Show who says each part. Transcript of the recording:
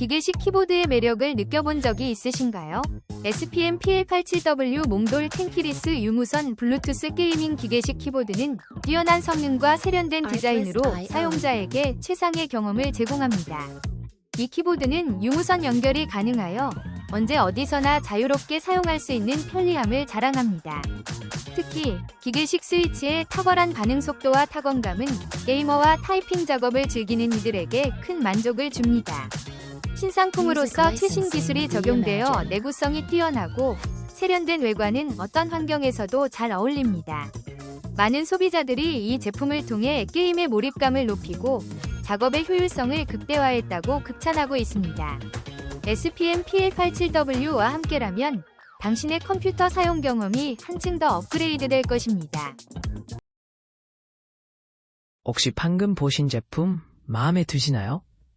Speaker 1: 기계식 키보드의 매력을 느껴본 적이 있으신가요? SPM PL87W 몽돌 텐키리스 유무선 블루투스 게이밍 기계식 키보드는 뛰어난 성능과 세련된 디자인으로 사용자에게 최상의 경험을 제공합니다. 이 키보드는 유무선 연결이 가능하여 언제 어디서나 자유롭게 사용할 수 있는 편리함을 자랑합니다. 특히 기계식 스위치의 탁월한 반응 속도와 타건감은 게이머와 타이핑 작업을 즐기는 이들에게 큰 만족을 줍니다. 신상품으로서 최신 기술이 적용되어 내구성이 뛰어나고 세련된 외관은 어떤 환경에서도 잘 어울립니다. 많은 소비자들이 이 제품을 통해 게임의 몰입감을 높이고 작업의 효율성을 극대화했다고 극찬하고 있습니다. SPM PL87W와 함께라면 당신의 컴퓨터 사용 경험이 한층 더 업그레이드 될 것입니다.
Speaker 2: 혹시 방금 보신 제품 마음에 드시나요?